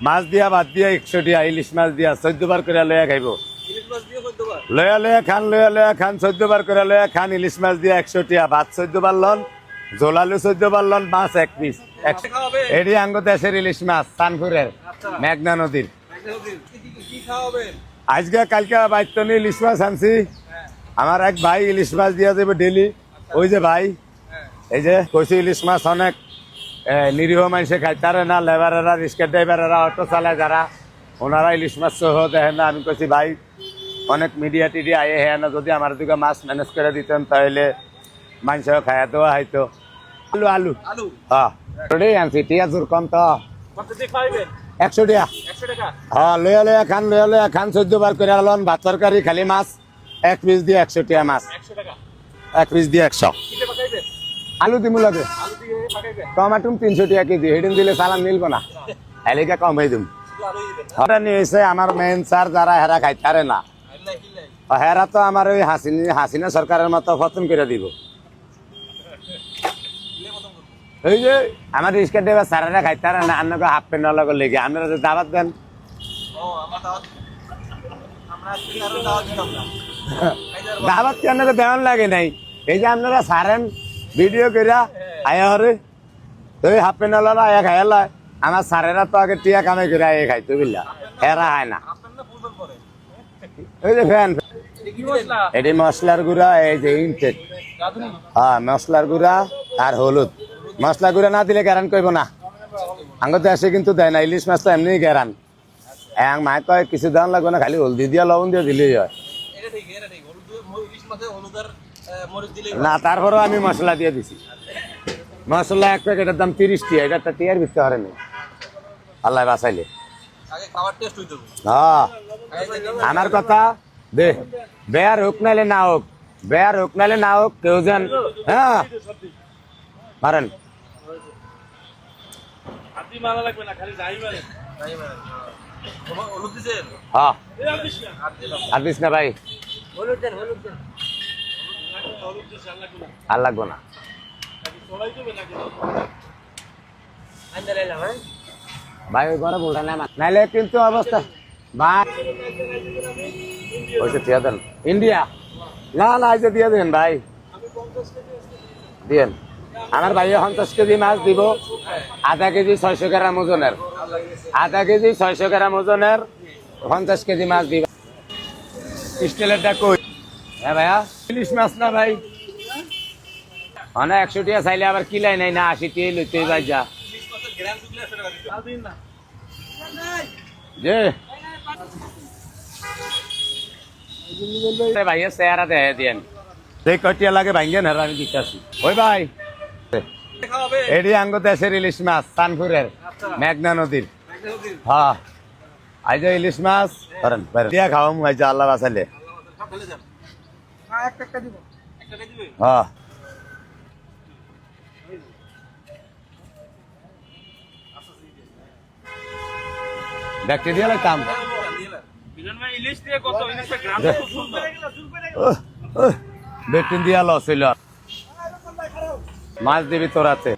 মাছ দিয়া বাদ দিয়া একশো টিয়া ইলিশ মাছ দিয়া চোদ্দ বার করে লয়া খাইব। লয়া লয়া খান লয়া লয়া খান চোদ্দ বার করে লয়া খান, ইলিশ মাছ দিয়া একশো টিয়া, ভাত চোদ্দ বার লন জোলালু চোদ্দ বার লন, মাছ এক পিস। এটি আঙ্গ দেশের ইলিশ মাছ সানপুরের আচ্ছা। মেঘনা নদীর। আজকে কালকে বাইতনি ইলিশ মাছ আনছি। আমার এক ভাই ইলিশ মাছ দিয়া যাবে ডেলি ওই যে ভাই, এই যে কইছি ইলিশ মাছ অনেক। নিরীহ মানুষে খাইতারে না লেবারেরা রিক্সা ড্রাইভারেরা অটো চালায় যারা। ওনারা ইলিশ মাছ সহ দেখেন না। আমি কইছি ভাই অনেক মিডিয়া টিডিয়া আয়ে হ্যাঁ না যদি আমার দিকে মাছ ম্যানেজ করে দিতেন তাহলে মানুষও খায়া দেওয়া হয়তো আলু আলু। আলু? হ্যাঁ। আনছি টিয়া জোর কম তো একশো টিয়া হ্যাঁ লয়া লয়া খান লয়া লয়া খান চোদ্দ বার করে আলন ভাত তরকারি খালি মাছ এক পিস দিয়ে একশো টিয়া মাছ। এক পিস দিয়ে একশো। আলু দিমু লাগে। টমাটুম তিনশো টাকা কেজি হেডিন দিলে সালাম মিলব না। এলিকা কম হয়ে দিম। হঠাৎ নিয়ে এসে আমার মেন স্যার যারা হেরা খাইতারে না। হেরা তো আমার ওই হাসিনা হাসিনা সরকারের মতো ফতন করে দিব। ওই যে আমার রিক্সা ড্রাইভার স্যারেরা খাইতারে না আপনাকে হাফ প্যান্ট লগে লেগে আপনারা যে দাবাত দেন। দাবাত কি আপনাকে দেওয়ান লাগে নাই? এই যে আপনারা সারেন ভিডিও করিয়া আয়া হরে। তো হাফ প্যান্ট ললা আয়া খাইলা আমার স্যারেরা তো আগে টিয়া কামাই করে আয়া খাইতো বুঝলা? হেরা হয় না। না ওই যে ফ্যান এটি মশলার গুঁড়া এই যে ইনটেক। হ্যাঁ মশলার গুঁড়া আর হলুদ। মশলা গুঁড়া না দিলে গ্যারান করব না। আঙ্গত দেশে কিন্তু দেয় না ইলিশ মাছ তো এমনি গ্যারান। এক মায় কয় কিছু দাম লাগবে না খালি হলদি দিয়া লবণ দিয়ে দিলেই হয়। না তারপরেও আমি মশলা দিয়ে দিছি। মশলা এক প্যাকেটের দাম তিরিশ টিয়া এটা একটা টিয়ার হারে নেই আল্লাহ হইতো। হ্যাঁ। আমার কথা দে বেয়ার হোক নাইলে না হোক বেয়ার হোক নাইলে না হোক কেউ যেন হ্যাঁ। মারেন। হাতি না খালি যাই মারে। যাই মারে তোমার হলুদ দিছেন হ্যাঁ আর দিস না ভাই। হলুদ দেন আর লাগবো না। ভাই, ওই ঘরে বলটা নাইলে কিন্তু অবস্থা। ভাই দেন। ইন্ডিয়া। না না, এই যে দিয়ে দেন ভাই। আমার ভাই পঞ্চাশ কেজি মাছ দিব, আধা কেজি ছয়শো গ্রাম ওজনের। আধা কেজি ছয়শো গ্রাম ওজনের পঞ্চাশ কেজি মাছ দিব। স্টিলেরটা কই? হ্যাঁ ভাইয়া। ইলিশ মাছ না, ভাই। অনেক একশো টিয়া চাইলে আবার কিলাই নাই না আশি টিয়া লইতে ভাই যা। যে ভাইয়ের চেহারা দেখে দিয়েন। সেই কটিয়া লাগে ভাঙ্গেন হেরা আমি দিতেছি ওই ভাই। এটি আঙ্গ দেশের ইলিশ মাছ সানপুরের। মেঘনা নদীর হ্যাঁ আই যে ইলিশ মাছ ধরেন। দিয়া খাওয়াম আই যে আল্লাহ যান হ্যাঁ দে। খুব সুন্দর বেটিন দিয়া লস হইল মাছ দিবি তোরাতে